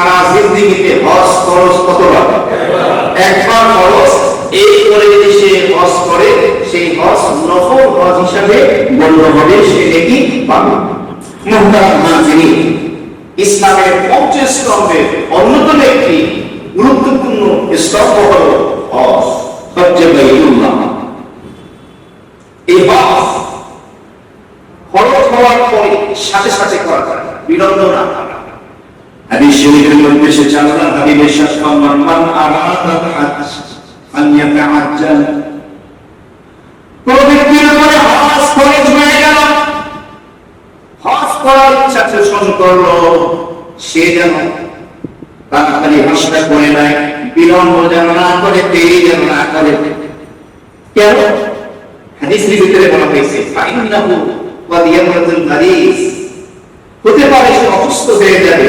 সারা জিন্দিগিতে হজ খরচ কতবার একবার খরচ এই করে যদি সে হজ করে, সেই হজ নফল হজ হিসাবে গণ্য হবে সে নাকি পাবে? ইসলামের পঞ্চম স্তম্ভের অন্যতম একটি গুরুত্বপূর্ণ স্তম্ভ হল হজ। হজ্জে এই হজ খরচ হওয়ার পরে সাথে সাথে করা যায়। বিলম্ব না। হাদিস শরীফের মধ্যে এসেছে আল্লাহ মান কোন ব্যক্তির উপরে গেল করার ইচ্ছা করল সে যেন করে নেয় বিলম্ব যেন না করে দেরি যেন না করে কেন ভিতরে বলা হয়েছে ওয়াদ ইয়ামরাতুল মারিজ হতে পারে সে অসুস্থ হয়ে যাবে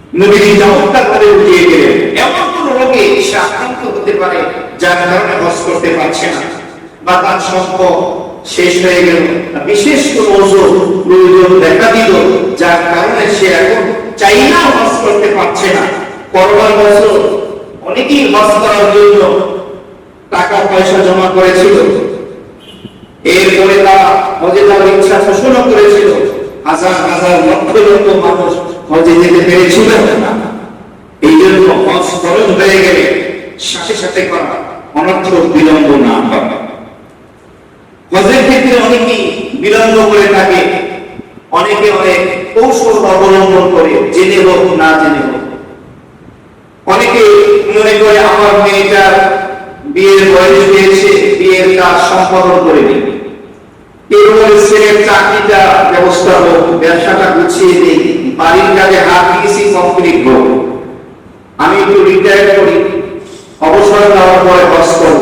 নবীজি চমৎকার করে বুঝিয়ে গেলেন এমন কোন রোগে সে হতে পারে যার কারণে হজ করতে পারছে না। বা তার সম্পদ শেষ হয়ে গেল। বিশেষ কোন ওষুধ যার কারণে সে এখন করতে পারছে না। করোনার অনেকেই হজ করার জন্য টাকা পয়সা জমা করেছিল। এরপরে তারা হজে যাওয়ার ইচ্ছা পোষণ করেছিল। হাজার হাজার লক্ষ লক্ষ মানুষ হজে যেতে পেরেছিল না এই জন্য হজ খরচ হয়ে গেলে সাথে সাথে করা অনর্থক বিলম্ব না। করা হজের ক্ষেত্রে অনেকেই বিলম্ব করে থাকে, অনেকে অনেক কৌশল অবলম্বন করে, জেনে হোক না জেনে হোক। অনেকে মনে করে, আমার মেয়েটার বিয়ের বয়স হয়েছে, বিয়ের কাজ সম্পাদন করে বলে, ছেলের চাকরিটা, ব্যবস্থা হোক, ব্যবসাটা গুছিয়ে দিই বাড়ির কাজে হাত দিয়েছি কমপ্লিট হোক আমি একটু রিটায়ার করি অবসর নেওয়ার পরে হজ করব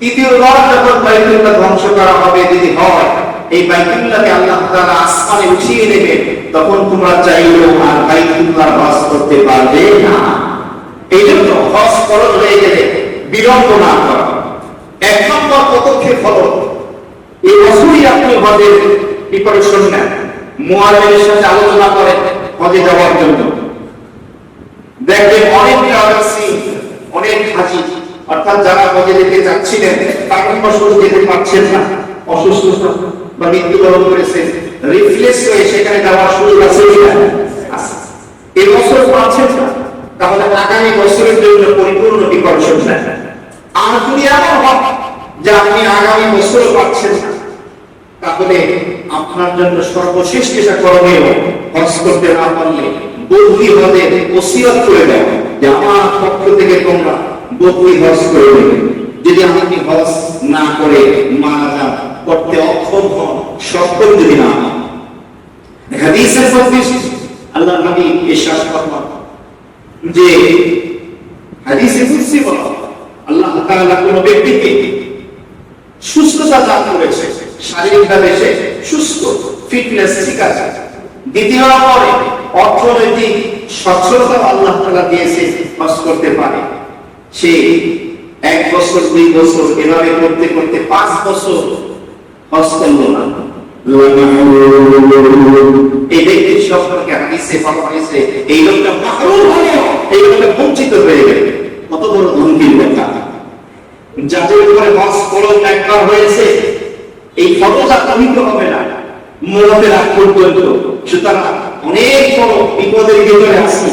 তৃতীয়বার যখন ধ্বংস করা হবে, যদি হয়, এই আল্লাহ আসমানে উঠিয়ে তখন তোমরা চাইলেও আর বাস করতে পারবে না। এই জন্য হজ ফরজ হয়ে গেলে বিলম্ব না করা। এক নম্বর পদক্ষেপ এই বছরই আপনি হজের প্রিপারেশন নেন। মুয়াজ্জিনের সাথে আলোচনা করেন হজে যাওয়ার জন্য। দেখবেন অনেক অনেক অর্থাৎ যারা হজে যেতে চাচ্ছিলেন কারণবশত যেতে পারছেন না। অসুস্থতা বা মৃত্যুবরণ করেছেন রিফ্লেক্স হয়ে সেখানে যাওয়ার সুযোগ আছে এই বছর পাচ্ছেন না। তাহলে আগামী বছরের জন্য পরিপূর্ণ প্রিপারেশন নেন আর যদি এমন হয় যে আপনি আগামী বছর পাচ্ছেন না, তাহলে আপনার জন্য সর্বশেষ যেটা করণীয়, হজ করতে না পারলে বদলি হজে ওসিয়ত করে দেয় যে আমার পক্ষ থেকে তোমরা বদলি হজ করে দেবে যদি আপনি হজ না করে মারা যান, করতে অক্ষম হন, সক্ষম যদি না আল্লাহ নবী যে হাদিসে বলা আল্লাহ তাআলা কোন ব্যক্তিকে সুস্থতা দান করেছে, শারীরিকভাবে সে সুস্থ, ফিটনেস ঠিক আছে। দ্বিতীয় নম্বরে অর্থনৈতিক সচ্ছলতা আল্লাহ তাআলা দিয়েছে করতে পারে। এক বছর, দুই বছর এভাবে করতে করতে পাঁচ বছর করল না। হয়ে কত বড় যাদের হয়েছে, এই হবে না। সুতরাং অনেক বড় বিপদের ভিতরে আসি